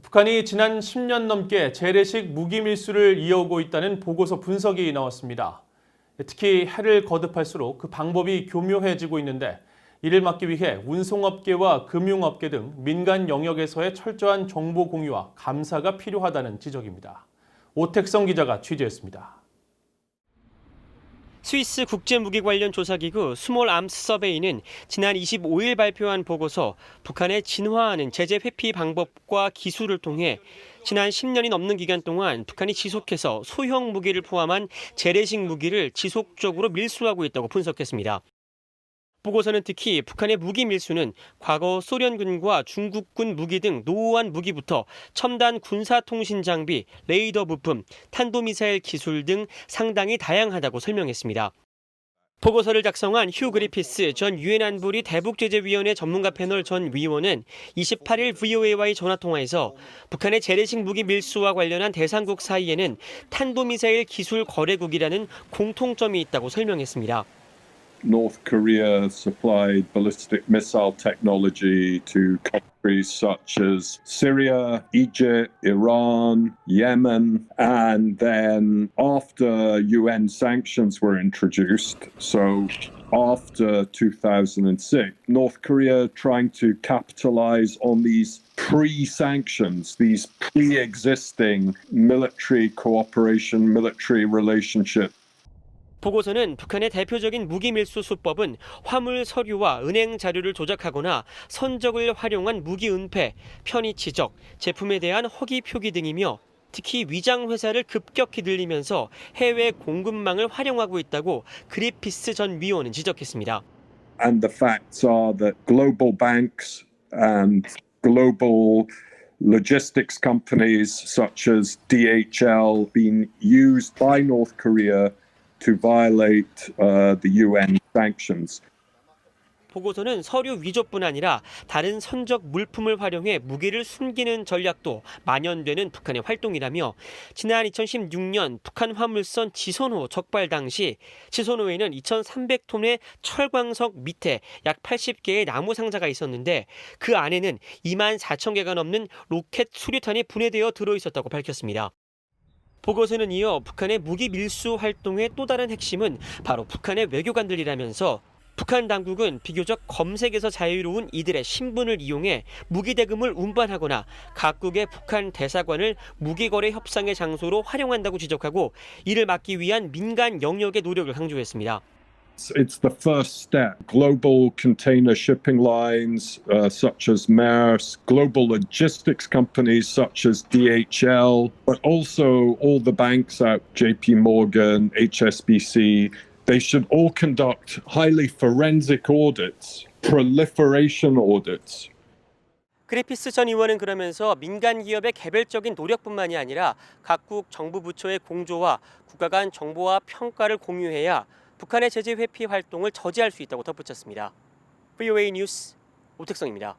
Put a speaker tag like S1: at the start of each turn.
S1: 북한이 지난 10년 넘게 재래식 무기 밀수를 이어오고 있다는 보고서 분석이 나왔습니다. 특히 해를 거듭할수록 그 방법이 교묘해지고 있는데 이를 막기 위해 운송업계와 금융업계 등 민간 영역에서의 철저한 정보 공유와 감사가 필요하다는 지적입니다. 오택성 기자가 취재했습니다.
S2: 스위스 국제무기 관련 조사기구 스몰 암스 서베이는 지난 25일 발표한 보고서 북한의 진화하는 제재 회피 방법과 기술을 통해 지난 10년이 넘는 기간 동안 북한이 지속해서 소형 무기를 포함한 재래식 무기를 지속적으로 밀수하고 있다고 분석했습니다. 보고서는 특히 북한의 무기 밀수는 과거 소련군과 중국군 무기 등 노후한 무기부터 첨단 군사 통신 장비, 레이더 부품, 탄도미사일 기술 등 상당히 다양하다고 설명했습니다. 보고서를 작성한 휴 그리피스 전 유엔 안보리 대북제재위원회 전문가 패널 전 위원은 28일 VOA와의 전화통화에서 북한의 재래식 무기 밀수와 관련한 대상국 사이에는 탄도미사일 기술 거래국이라는 공통점이 있다고 설명했습니다.
S3: North Korea supplied ballistic missile technology to countries such as Syria, Egypt, Iran, Yemen, and then after UN sanctions were introduced, so after 2006, North Korea trying to capitalize on these pre sanctions, these pre existing military cooperation, military relationship
S2: 보고서는 북한의 대표적인 무기 밀수 수법은 화물 서류와 은행 자료를 조작하거나 선적을 활용한 무기 은폐, 편의 지적, 제품에 대한 허위 표기 등이며 특히 위장 회사를 급격히 늘리면서 해외 공급망을 활용하고 있다고 그리피스 전 위원은 지적했습니다.
S3: And the facts are that global banks and global logistics companies such as DHL being used by North Korea to violate uh, the UN sanctions.
S2: 보고서는 서류 위조뿐 아니라 다른 선적 물품을 활용해 무기를 숨기는 전략도 만연되는 북한의 활동이라며 지난 2016년 북한 화물선 지선호 적발 당시 지선호에는 2,300톤의 철광석 밑에 약 80개의 나무 상자가 있었는데 그 안에는 2만 4천 개가 넘는 로켓 수류탄이 분해되어 들어 있었다고 밝혔습니다. 보고서는 이어 북한의 무기 밀수 활동의 또 다른 핵심은 바로 북한의 외교관들이라면서 북한 당국은 비교적 검색에서 자유로운 이들의 신분을 이용해 무기 대금을 운반하거나 각국의 북한 대사관을 무기 거래 협상의 장소로 활용한다고 지적하고 이를 막기 위한 민간 영역의 노력을 강조했습니다.
S3: It's, the first step. Global container shipping lines uh, such as Maersk, global logistics companies such as DHL, but also all the banks out, JP Morgan, HSBC, they should all conduct highly forensic audits, proliferation audits,
S2: 그리피스 전 의원은 그러면서 민간 기업의 개별적인 노력뿐만이 아니라 각국 정부 부처의 공조와 국가 간 정보와 평가를 공유해야 북한의 제재 회피 활동을 저지할 수 있다고 덧붙였습니다. VOA 뉴스 오택성입니다.